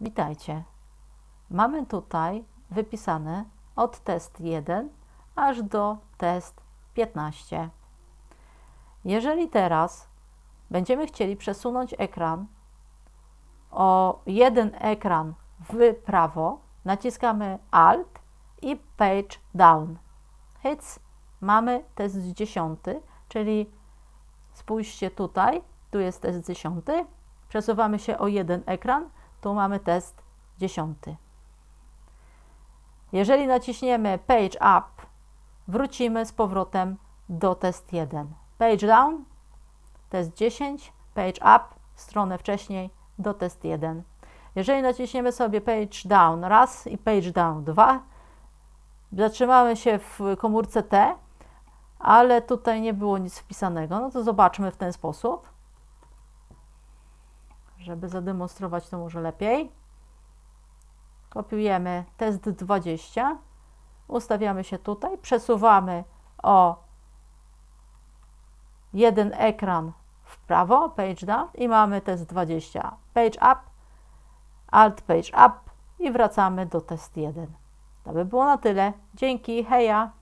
Witajcie. Mamy tutaj wypisane od test 1 aż do test 15. Jeżeli teraz będziemy chcieli przesunąć ekran o jeden ekran w prawo, naciskamy Alt i Page Down. Hits, mamy test 10, czyli spójrzcie tutaj, tu jest test 10, przesuwamy się o jeden ekran, tu mamy test 10. Jeżeli naciśniemy Page Up, wrócimy z powrotem do test 1. Page Down, test 10, Page Up, stronę wcześniej, do test 1. Jeżeli naciśniemy sobie Page Down raz i Page Down dwa, zatrzymamy się w komórce T, ale tutaj nie było nic wpisanego, no to zobaczmy w ten sposób. Żeby zademonstrować to może lepiej. Kopiujemy test 20, ustawiamy się tutaj, przesuwamy o jeden ekran w prawo, page down i mamy test 20. Page up, alt page up i wracamy do test 1. To by było na tyle. Dzięki, heja!